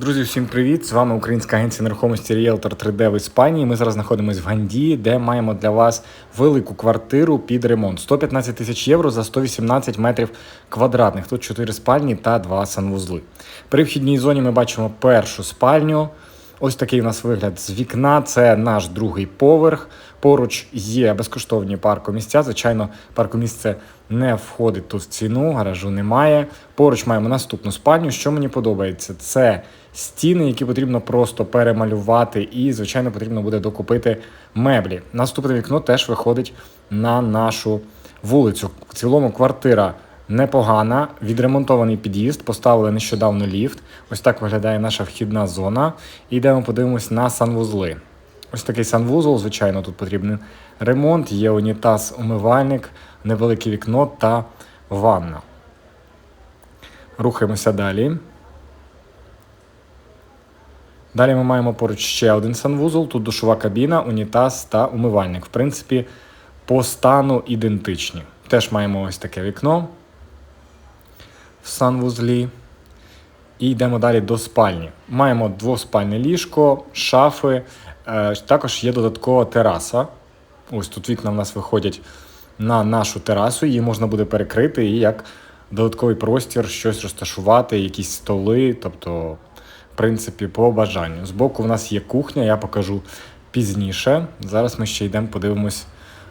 Друзі, всім привіт! З вами Українська агенція нерухомості Realtor 3D в Іспанії. Ми зараз знаходимося в Гандії, де маємо для вас велику квартиру під ремонт. 115 тисяч євро за 118 метрів квадратних. Тут 4 спальні та 2 санвузли. При вхідній зоні ми бачимо першу спальню. Ось такий у нас вигляд з вікна. Це наш другий поверх. Поруч є безкоштовні паркомісця. Звичайно, паркомісце не входить тут в ціну, гаражу немає. Поруч маємо наступну спальню. Що мені подобається, це стіни, які потрібно просто перемалювати, і, звичайно, потрібно буде докупити меблі. Наступне вікно теж виходить на нашу вулицю. В цілому квартира. Непогана, відремонтований під'їзд, поставили нещодавно ліфт. Ось так виглядає наша вхідна зона. І йдемо подивимось на санвузли. Ось такий санвузол, звичайно, тут потрібен ремонт, є унітаз, умивальник, невелике вікно та ванна. Рухаємося далі. Далі ми маємо поруч ще один санвузол. Тут душова кабіна, унітаз та умивальник. В принципі, по стану ідентичні. Теж маємо ось таке вікно в санвузлі. І йдемо далі до спальні. Маємо двоспальне ліжко, шафи. Е, Також є додаткова тераса. Ось тут вікна в нас виходять на нашу терасу, її можна буде перекрити і як додатковий простір щось розташувати, якісь столи, тобто, принципі, по бажанню. Збоку в нас є кухня, я покажу пізніше. Зараз ми ще йдемо, подивимось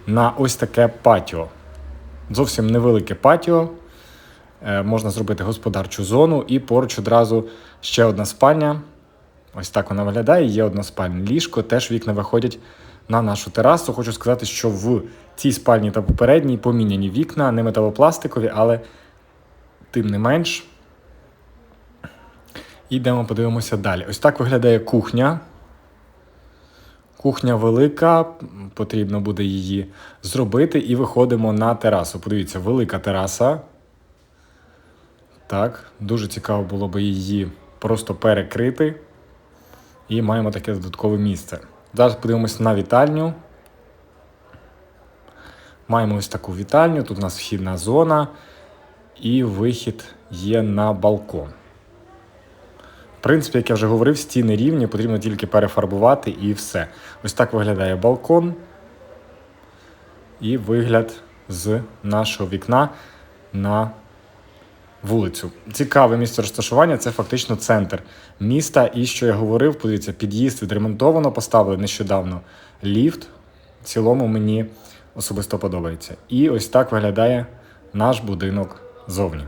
на ось таке патіо. Зовсім невелике патіо. Е, Можна зробити господарчу зону, і поруч одразу ще одна спальня. Ось так вона виглядає. Є односпальне ліжко, теж вікна виходять на нашу терасу. Хочу сказати, що в цій спальні та попередній поміняні вікна, не металопластикові, але тим не менш. Ідемо, подивимося далі. Ось так виглядає кухня. Кухня велика, потрібно буде її зробити, і виходимо на терасу. Подивіться, велика тераса. Так, дуже цікаво було би її просто перекрити. І маємо таке додаткове місце. Зараз подивимося на вітальню. Маємо ось таку вітальню. Тут у нас вхідна зона, і вихід є на балкон. Принципі, як я вже говорив, стіни рівні, потрібно тільки перефарбувати і все. Ось так виглядає балкон. І вигляд з нашого вікна на вулицю. Цікаве місце розташування це фактично центр міста. І що я говорив, подивіться, під'їзд відремонтовано, поставили нещодавно ліфт. В цілому мені особисто подобається. І ось так виглядає наш будинок зовні.